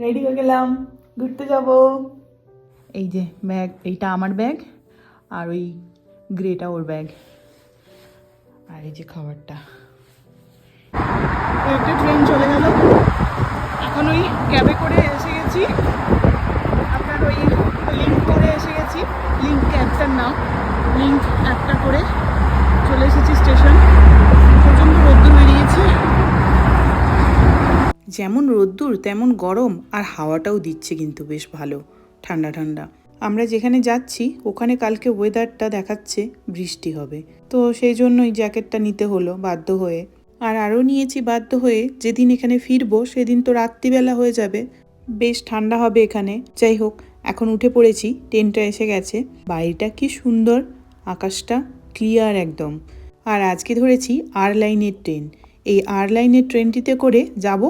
Ready হয়ে গেলাম। ঘুরতে যাব। এই যে ব্যাগ এইটা আমার ব্যাগ আর ওই গ্রেটা ওর ব্যাগ আর এই যে খাবারটা। একটা ট্রেন চলে গেল। এখন ওই ক্যাবে করে এসে গেছি। আপনার ওই লিঙ্ক করে এসে গেছি। লিঙ্ক ক্যাবটার নাম। লিঙ্ক একটা করে চলে এসেছি স্টেশন প্রচণ্ড রোদ্দুর বেরিয়েছে যেমন রোদ্দুর, তেমন গরম, আর হাওয়াটাও দিচ্ছে কিন্তু বেশ ভালো, ঠান্ডা ঠান্ডা। আমরা যেখানে যাচ্ছি, ওখানে কালকে ওয়েদারটা দেখাচ্ছে বৃষ্টি হবে। তো সেই জন্যই জ্যাকেটটা নিতে হলো বাধ্য হয়ে। আর আরও নিয়েছি বাধ্য হয়ে, যেদিন এখানে ফিরবো, সেদিন তো রাত্রিবেলা হয়ে যাবে। বেশ ঠান্ডা হবে এখানে। যাই হোক, এখন উঠে পড়েছি ট্রেনটা এসে গেছে। বাড়িটা কি সুন্দর, আকাশটা ক্লিয়ার একদম। আর আজকে ধরেছি আর লাইনের ট্রেন এই আর লাইনের ট্রেনটিতে করে যাব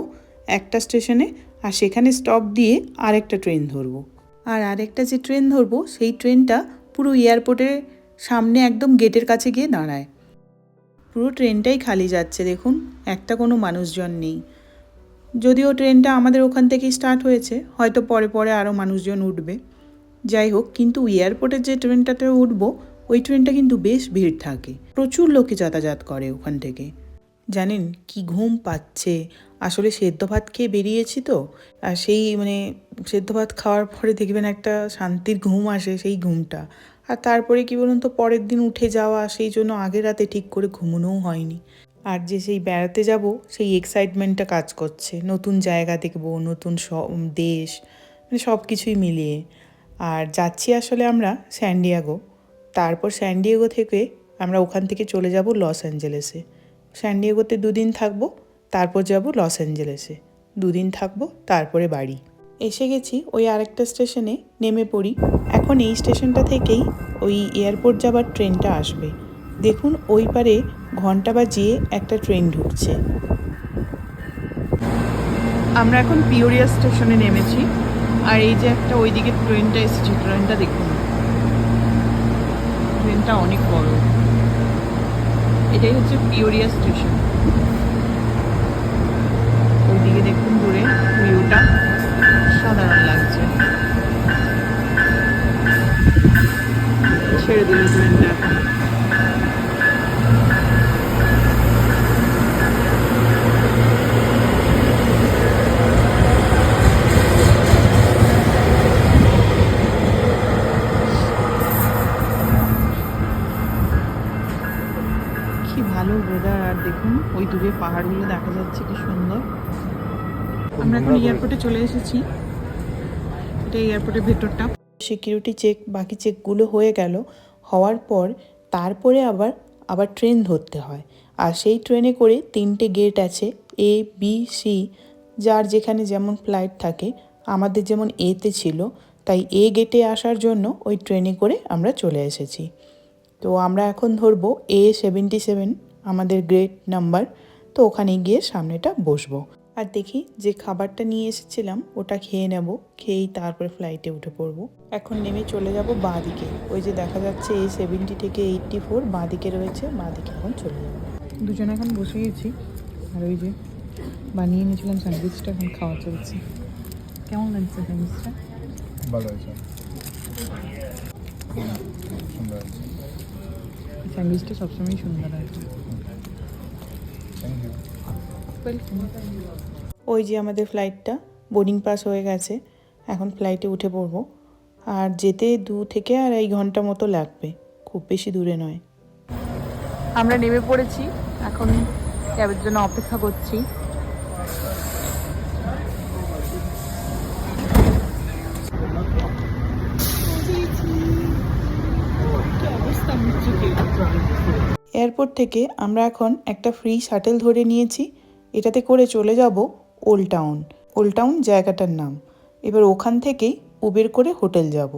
একটা স্টেশনে আর সেখানে স্টপ দিয়ে আরেকটা ট্রেন ধরবো। আর আরেকটা যে ট্রেন ধরবো, সেই ট্রেনটা পুরো এয়ারপোর্টের সামনে একদম গেটের কাছে গিয়ে দাঁড়ায়। পুরো ট্রেনটাই খালি যাচ্ছে দেখুন, একটা কোনো মানুষজন নেই। যদিও ট্রেনটা আমাদের ওখান থেকেই স্টার্ট হয়েছে, হয়তো পরে পরে আরও মানুষজন উঠবে। যাই হোক, কিন্তু এয়ারপোর্টের যে ট্রেনটাতে উঠবো, ওই ট্রেনটা কিন্তু বেশ ভিড় থাকে। প্রচুর লোকে যাতায়াত করে ওখান থেকে। জানেন কি ঘুম পাচ্ছে? আসলে সেদ্ধ ভাত খেয়ে বেরিয়েছি তো, আর সেই মানে সেদ্ধ ভাত খাওয়ার পরে দেখবেন একটা শান্তির ঘুম আসে সেই ঘুমটা। আর তারপরে কি বলুন তো, পরের দিন উঠে যাওয়া সেই জন্য আগের রাতে ঠিক করে ঘুমোনোও হয়নি। আর যে সেই বেড়াতে যাব, সেই এক্সাইটমেন্টটা কাজ করছে। নতুন জায়গা দেখব, নতুন দেশ মানে সব কিছুই মিলিয়ে। আর যাচ্ছি আসলে আমরা স্যান্ডিয়াগো তারপর স্যান্ডিয়াগো থেকে আমরা ওখান থেকে চলে যাব লস অ্যাঞ্জেলেসে স্যান্ডিয়াগোতে দুদিন থাকব। তারপর যাব লস অ্যাঞ্জেলেসে। দুদিন থাকব, তারপরে বাড়ি। এসে গেছি ওই আরেকটা স্টেশনে, নেমে পড়ি। এখন এই স্টেশনটা থেকেই ওই এয়ারপোর্ট যাবার ট্রেনটা আসবে। দেখুন, ওই পারে ঘণ্টা বাজিয়ে একটা ট্রেন ঢুকছে। আমরা এখন পিওরিয়া স্টেশনে নেমেছি। আর এই যে একটা ওই ওইদিকে ট্রেনটা এসেছে, ট্রেনটা দেখুন। ট্রেনটা অনেক বড়। এটাই হচ্ছে পিওরিয়া স্টেশন ওইদিকে দেখুন দূরে ভিউটা সাধারণ লাগছে। ছেড়ে দিল ট্রেনটা এখন। কি ভালো ওয়েদার আর দেখুন, ওই দূরে পাহাড়গুলো দেখা যাচ্ছে কি সুন্দর। আমরা এখন এয়ারপোর্টে চলে এসেছি। এটা এয়ারপোর্টের ভেতরটা। সিকিউরিটি চেক বাকি চেকগুলো হয়ে গেল। হওয়ার পর তারপরে আবার আবার ট্রেন ধরতে হয়। আর সেই ট্রেনে করে তিনটে গেট আছে এ বি সি যার যেখানে যেমন ফ্লাইট থাকে, আমাদের যেমন এতে ছিল। তাই এ গেটে আসার জন্য ওই ট্রেনে করে আমরা চলে এসেছি। তো আমরা এখন ধরবো এ সেভেন্টি সেভেন আমাদের গ্রেট নাম্বার তো ওখানে গিয়ে সামনেটা বসবো। আর দেখি যে খাবারটা নিয়ে এসেছিলাম ওটা খেয়ে নেব। খেয়েই তারপরে ফ্লাইটে উঠে পড়ব। এখন নেমে চলে যাব বাঁ দিকে ওই যে দেখা যাচ্ছে এই সেভেন্টি থেকে এইটটি ফোর বাঁ দিকে রয়েছে বাঁ দিকে এখন চলে যাব। দুজন এখন বসে গেছি। আর ওই যে বানিয়ে নিয়েছিলাম স্যান্ডউইচটা এখন খাওয়া চলছে। কেমন লাগছে স্যান্ডউইচটা? ভালো হয়েছে। স্যান্ডউইচটা সবসময় সুন্দর হয়। থ্যাংক ইউ ওই যে আমাদের ফ্লাইটটা বোর্ডিং পাস হয়ে গেছে এখন ফ্লাইটে উঠে পড়ব। আর যেতে দু থেকে আড়াই ঘণ্টা মতো লাগবে খুব বেশি দূরে নয়। আমরা নেমে পড়েছি এখন ক্যাবের জন্য অপেক্ষা করছি। এয়ারপোর্ট থেকে আমরা এখন একটা ফ্রি শাটেল ধরে নিয়েছি। এটাতে করে চলে যাব ওল্ড টাউন। ওল্ড টাউন জায়গাটার নাম। এবার ওখান থেকেই উবের করে হোটেল যাব।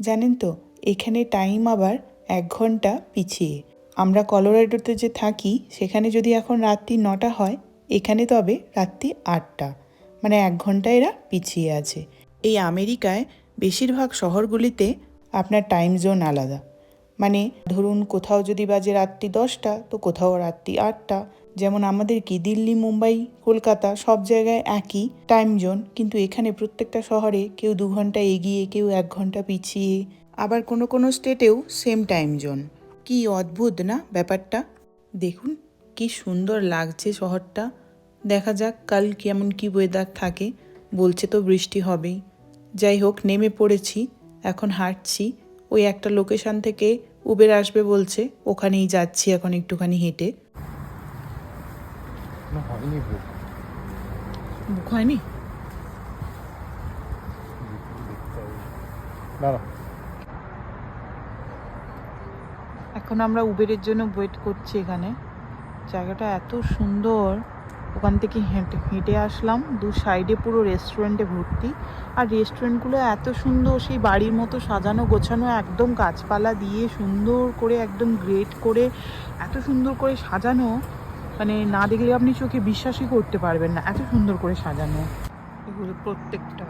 জানেন তো, এখানে টাইম আবার এক ঘণ্টা পিছিয়ে। আমরা কলোরাডোতে যে থাকি, সেখানে যদি এখন রাত্রি নটা হয়, এখানে তবে রাত্রি আটটা। মানে এক ঘণ্টা এরা পিছিয়ে আছে। এই আমেরিকায় বেশিরভাগ শহরগুলিতে আপনার টাইম জোন আলাদা। মানে ধরুন কোথাও যদি বাজে রাত্রি দশটা, তো কোথাও রাত্রি আটটা যেমন আমাদের কি দিল্লি, মুম্বাই, কলকাতা সব জায়গায় একই টাইম জোন কিন্তু এখানে প্রত্যেকটা শহরে কেউ দু ঘণ্টা এগিয়ে, কেউ এক ঘণ্টা পিছিয়ে। আবার কোনো কোনো স্টেটেও সেম টাইম জোন কি অদ্ভুত না ব্যাপারটা? দেখুন, কি সুন্দর লাগছে শহরটা। দেখা যাক কাল কেমন কি ওয়েদার থাকে। বলছে তো বৃষ্টি হবেই। যাই হোক, নেমে পড়েছি। এখন হাঁটছি। ওই একটা লোকেশন থেকে উবের আসবে বলছে। ওখানেই যাচ্ছি এখন একটুখানি হেঁটে। না হয়নি বুক বুক হয়নি? দাঁড়া। এখন আমরা উবেরের জন্য ওয়েট করছি এখানে। জায়গাটা এত সুন্দর। ওখান থেকে হেঁটে হেঁটে আসলাম। দু সাইডে পুরো রেস্টুরেন্টে ভর্তি। আর রেস্টুরেন্টগুলো এত সুন্দর সেই বাড়ির মতো সাজানো গোছানো একদম গাছপালা দিয়ে সুন্দর করে একদম গ্রেট করে এত সুন্দর করে সাজানো। মানে না দেখলে আপনি চোখে বিশ্বাসই করতে পারবেন না। এত সুন্দর করে সাজানো। এগুলো প্রত্যেকটা।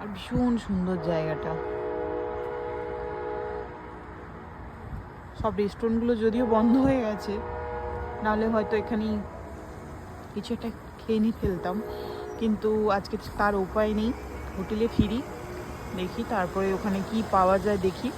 আর ভীষণ সুন্দর জায়গাটা। সব রেস্টুরেন্টগুলো যদিও বন্ধ হয়ে গেছে, নাহলে হয়তো এখানেই কিছু একটা খেয়ে নিয়ে ফেলতাম। কিন্তু আজকে তার উপায় নেই। হোটেলে ফিরি, দেখি তারপরে ওখানে কি পাওয়া যায় দেখি।